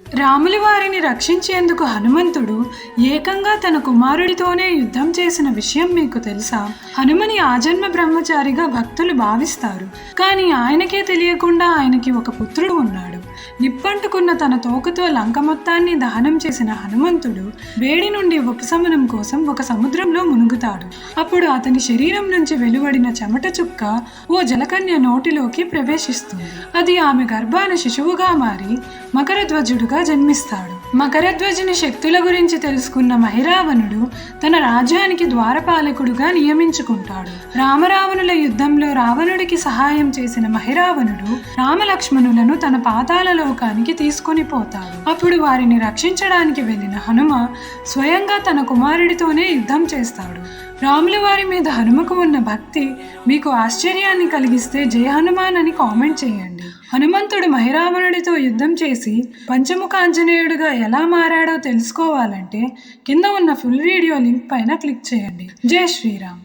రాములు వారిని రక్షించేందుకు హనుమంతుడు ఏకంగా తన కుమారుడితోనే యుద్ధం చేసిన విషయం మీకు తెలుసా? హనుమని ఆజన్మ బ్రహ్మచారిగా భక్తులు భావిస్తారు. కానీ ఆయనకే తెలియకుండా ఆయనకి ఒక పుత్రుడు ఉన్నాడు. నిప్పంటుకున్న తన తోకతో లంక మొత్తాన్ని దహనం చేసిన హనుమంతుడు వేడి నుండి ఉపశమనం కోసం ఒక సముద్రంలో మునుగుతాడు. అప్పుడు అతని శరీరం నుంచి వెలువడిన చెమట చుక్క ఓ జలకన్య నోటిలోకి ప్రవేశిస్తుంది. అది ఆమె గర్భాన శిశువుగా మారి మకరధ్వజుడు రాజుగా జన్మిస్తాడు. మకరధ్వజుని శక్తుల గురించి తెలుసుకున్న మహిరావణుడు తన రాజ్యానికి ద్వారపాలకుడుగా నియమించుకుంటాడు. రామరావణుల యుద్ధంలో రావణుడికి సహాయం చేసిన మహిరావణుడు రామలక్ష్మణులను తన పాతాల లోకానికి తీసుకొని పోతాడు. అప్పుడు వారిని రక్షించడానికి వెళ్ళిన హనుమ స్వయంగా తన కుమారుడితోనే యుద్ధం చేస్తాడు. రాముల వారి మీద హనుమకు ఉన్న భక్తి మీకు ఆశ్చర్యాన్ని కలిగిస్తే జయ హనుమాన్ అని కామెంట్ చేయండి. హనుమంతుడు మహిరావణుడితో యుద్ధం చేసి పంచముఖాంజనేయుడుగా ఎలా మారాడో తెలుసుకోవాలంటే కింద ఉన్న ఫుల్ వీడియో లింక్ పైన క్లిక్ చేయండి. జై శ్రీరామ్.